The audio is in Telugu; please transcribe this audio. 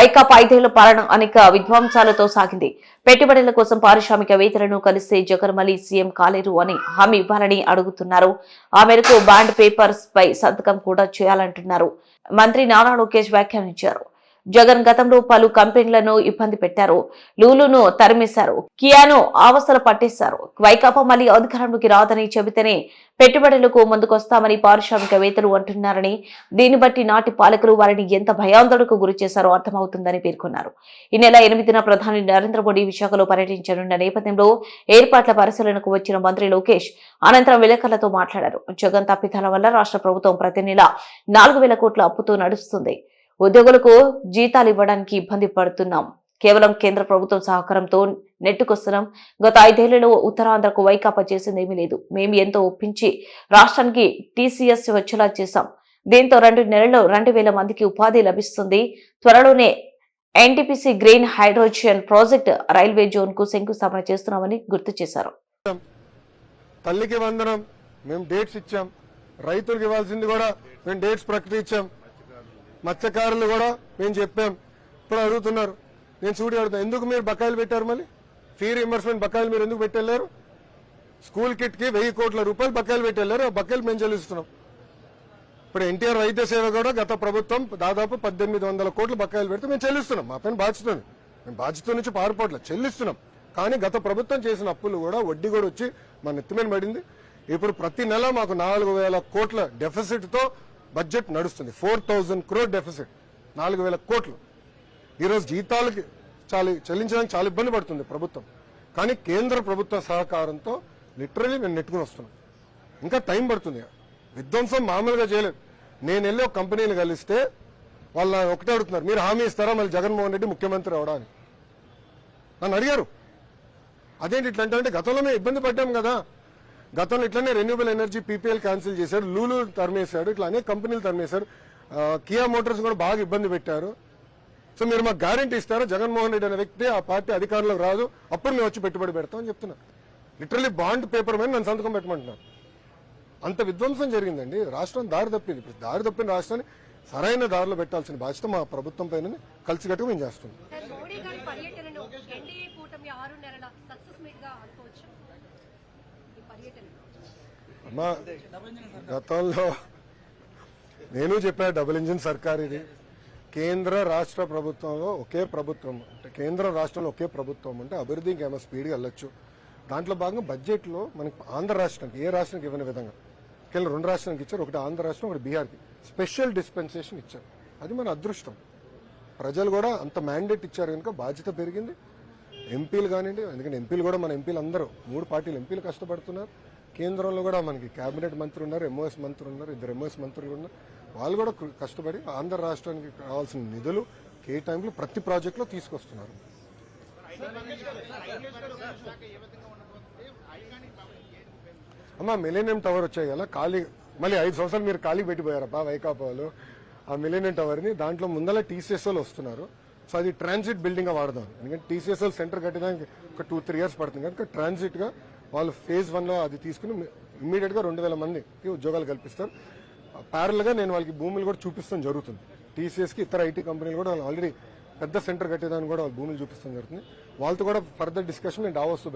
వైకాపా ఐదేళ్ళ పాలన అనేక విధ్వంసాలతో సాగింది. పెట్టుబడుల కోసం పారిశ్రామికవేత్తలను కలిస్తే జగన్ మళ్ళీ సీఎం కాలేరు అని హామీ ఇవ్వాలని అడుగుతున్నారు. ఆ మేరకు బాండ్ పేపర్స్ పై సంతకం కూడా చేయాలంటున్నారు. మంత్రి నారా లోకేష్ వ్యాఖ్యానించారు. జగన్ గతంలో పలు కంపెనీలను ఇబ్బంది పెట్టారు. లూలును తరిమేశారు. కియాను ఆవస్థలు పట్టేశారు. వైకాపా మళ్ళీ అధికారంలోకి రాదని చెబితేనే పెట్టుబడులకు ముందుకొస్తామని పారిశ్రామికవేత్తలు అంటున్నారని దీన్ని బట్టి నాటి పాలకులు వారిని ఎంత భయాందోళనకు గురి చేశారో అర్థమవుతుందని పేర్కొన్నారు. ఈ నెల ఎనిమిదిన ప్రధాని నరేంద్ర మోడీ విశాఖలో పర్యటించనున్న నేపథ్యంలో ఏర్పాట్ల పరిశీలనకు వచ్చిన మంత్రి లోకేష్ అనంతరం విలేకరులతో మాట్లాడారు. జగన్ తప్పిదాల వల్ల రాష్ట్ర ప్రభుత్వం ప్రతి నెల నాలుగు వేల కోట్ల అప్పుతో నడుస్తుంది. ఉద్యోగులకు జీతాలు ఇవ్వడానికి ఇబ్బంది పడుతున్నాం. కేవలం కేంద్ర ప్రభుత్వం సహకారంతో నెట్టుకొస్తున్నాం. గత ఐదేళ్ళలో ఉత్తరాంధ్రకు వైకాపా చేసిందేమీ లేదు. మేము ఎంతో ఒప్పించి రాష్ట్రానికి టీసీఎస్ వచ్చేలా చేశాం. దీంతో రెండు నెలల్లో రెండు వేల మందికి ఉపాధి లభిస్తుంది. త్వరలోనే NTPC green hydrogen project railway జోన్కు శంకుస్థాపన చేస్తున్నామని గుర్తు చేశారు. తల్లికి వందనం మేము డేట్స్ ఇచ్చాం. రైతులకు ఇవ్వాల్సింది కూడా మేము డేట్స్ ప్రకటించాం. మత్స్యకారులు కూడా మేము చెప్పాం. ఇప్పుడు అడుగుతున్నారు. నేను చూడి అడుగుతాను ఎందుకు మీరు బకాయిలు పెట్టారు మళ్ళీ? ఫీ రియంబర్స్మెంట్ బకాయిలు మీరు ఎందుకు పెట్టలేరు? స్కూల్ కిట్కి వెయ్యి కోట్ల రూపాయలు బకాయిలు పెట్టలేరు. ఆ బకాయిలు మేము చెల్లిస్తున్నాం. ఇప్పుడు ఎన్టీఆర్ వైద్య సేవ కూడా గత ప్రభుత్వం దాదాపు పద్దెనిమిది వందల కోట్లు బకాయిలు పెడితే మేము చెల్లిస్తున్నాం. మా పైన బాధ్యత మేము బాధ్యత నుంచి పారిపోవట్లేదు చెల్లిస్తున్నాం. కానీ గత ప్రభుత్వం చేసిన అప్పులు కూడా వడ్డీ కూడా వచ్చి మన నెత్తిమీద పడింది. ఇప్పుడు ప్రతి నెల మాకు నాలుగు వేల కోట్ల డెఫిసిట్తో బడ్జెట్ నడుస్తుంది. Four thousand crore deficit. నాలుగు వేల కోట్లు. ఈరోజు జీతాలకి చాలా చెల్లించడానికి చాలా ఇబ్బంది పడుతుంది ప్రభుత్వం. కానీ కేంద్ర ప్రభుత్వ సహకారంతో లిటరలీ మేము నెట్టుకుని వస్తున్నాం. ఇంకా టైం పడుతుంది. విధ్వంసం మామూలుగా చేయలేదు. నేను వెళ్ళి ఒక కంపెనీని కలిస్తే వాళ్ళ ఒకటే అడుగుతున్నారు మీరు హామీ ఇస్తారా? మళ్ళీ జగన్మోహన్ రెడ్డి ముఖ్యమంత్రి అవడానికి. నన్ను అడిగారు. అదేంటి ఇట్లా అంటే గతంలో మేము ఇబ్బంది పడ్డాం కదా. గతంలో ఇట్లనే రెన్యూబుల్ ఎనర్జీ పీపీఎల్ క్యాన్సిల్ చేశాడు లూలు తరిమేశాడు ఇట్లా అనేక కంపెనీలు తరిమేశారు కియా మోటార్స్ కూడా బాగా ఇబ్బంది పెట్టారు. సో మీరు మాకు గ్యారంటీ ఇస్తారా? జగన్మోహన్ రెడ్డి అనే వ్యక్తి ఆ పార్టీ అధికారంలోకి రాదు అప్పుడు మేము వచ్చి పెట్టుబడి పెడతామని చెప్తున్నా. లిటరలీ బాండ్ పేపర్ మీద నన్ను సంతకం పెట్టమంటున్నాను అంత విధ్వంసం జరిగిందండి. రాష్ట్రం దారి తప్పింది. ఇప్పుడు దారి తప్పిన రాష్ట్రాన్ని సరైన దారిలో పెట్టాల్సిన బాధ్యత మా ప్రభుత్వం పైన కలిసికట్టుగా మేము చేస్తున్నాం. అమ్మా గతంలో నేను చెప్పా డబుల్ ఇంజిన్ సర్కార్ ఇది. కేంద్ర రాష్ట్ర ప్రభుత్వంలో ఒకే ప్రభుత్వం అంటే కేంద్ర రాష్ట్రంలో ఒకే ప్రభుత్వం అంటే అభివృద్ధి ఇంకేమో స్పీడ్గా వెళ్ళొచ్చు. దాంట్లో భాగంగా బడ్జెట్లో మనకి ఆంధ్ర రాష్ట్రానికి ఏ రాష్ట్రానికి ఇవ్వని విధంగా. కేవలం రెండు రాష్ట్రానికి ఇచ్చారు ఒకటి ఆంధ్ర రాష్ట్రం ఒకటి బీహార్కి. స్పెషల్ డిస్పెన్సేషన్ ఇచ్చారు. అది మన అదృష్టం. ప్రజలు కూడా అంత మ్యాండేట్ ఇచ్చారు కనుక బాధ్యత పెరిగింది. ఎంపీలు కానివ్వండి ఎందుకంటే ఎంపీలు కూడా మన ఎంపీలు అందరూ. మూడు పార్టీలు ఎంపీలు కష్టపడుతున్నారు. కేంద్రంలో కూడా మనకి కేబినెట్ మంత్రి ఉన్నారు ఎంఓఎస్ మంత్రి ఉన్నారు ఇద్దరు ఎంఓఎస్ మంత్రులు ఉన్నారు. వాళ్ళు కూడా కష్టపడి ఆంధ్ర రాష్ట్రానికి కావాల్సిన నిధులు కేటాయింపులు ప్రతి ప్రాజెక్టులో తీసుకొస్తున్నారు. అమ్మా మిలేనియం టవర్ వచ్చాయి కదా ఖాళీ మళ్ళీ ఐదు సంవత్సరాలు మీరు ఖాళీ పెట్టిపోయారబ్బా వైకాపా వాళ్ళు ఆ మిలేనియం టవర్ని దాంట్లో ముందల టీసీఎస్ వాళ్ళు వస్తున్నారు. సో అది ట్రాన్సిట్ బిల్డింగ్గా వాడదాం. ఎందుకంటే టీసీఎస్ఎల్ సెంటర్ కట్టడానికి ఒక టూ త్రీ ఇయర్స్ పడుతుంది. కనుక ట్రాన్సిట్గా వాళ్ళు ఫేజ్ వన్లో అది తీసుకుని ఇమ్మీడియట్గా రెండు వేల మందికి ఉద్యోగాలు కల్పిస్తారు. ప్యారల్గా నేను వాళ్ళకి భూములు కూడా చూపిస్తాం జరుగుతుంది. టీసీఎస్కి ఇతర ఐటీ కంపెనీలు కూడా వాళ్ళు ఆల్రెడీ పెద్ద సెంటర్ కట్టేదాన్ని కూడా వాళ్ళు భూములు చూపిస్తాం జరుగుతుంది. వాళ్ళతో కూడా ఫర్దర్ డిస్కషన్ నేను డావోస్తో